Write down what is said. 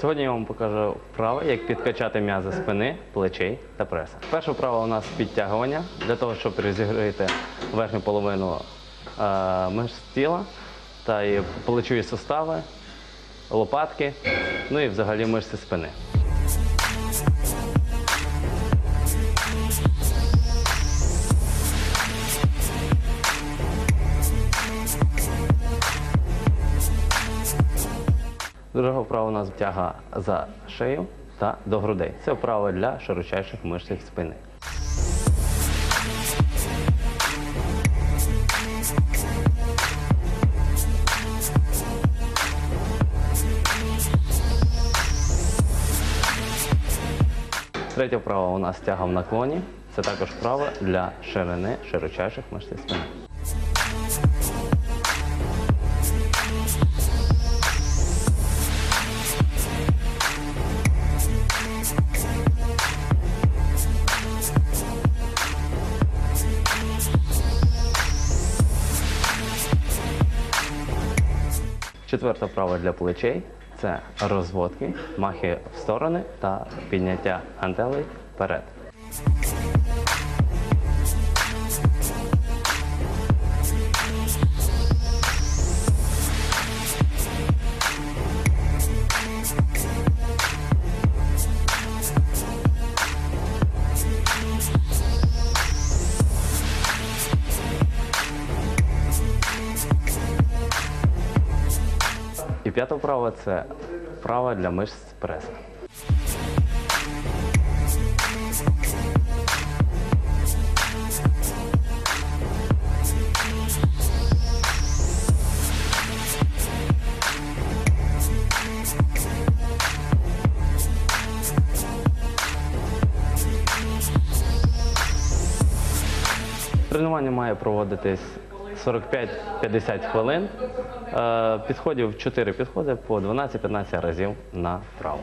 Сьогодні я вам покажу вправи, як підкачати м'язи спини, плечей та преса. Перша вправа у нас підтягування для того, щоб розігріти верхню половину е, мишць тіла та і плечові сустави, лопатки, ну і взагалі мишці спини. Друга вправа у нас тяга за шию та до грудей. Це вправа для широчайших мишць спини. Третя вправа у нас тяга в наклоні. Це також вправа для ширини широчайших мишць спини. Четверта вправа для плечей це розводки, махи в сторони та підняття гантелей вперед. І п'ята вправа це вправа для мишць преса. Тренування має проводитись 45-50 хвилин. Е, Підходів 4 підходи по 12-15 разів на вправу.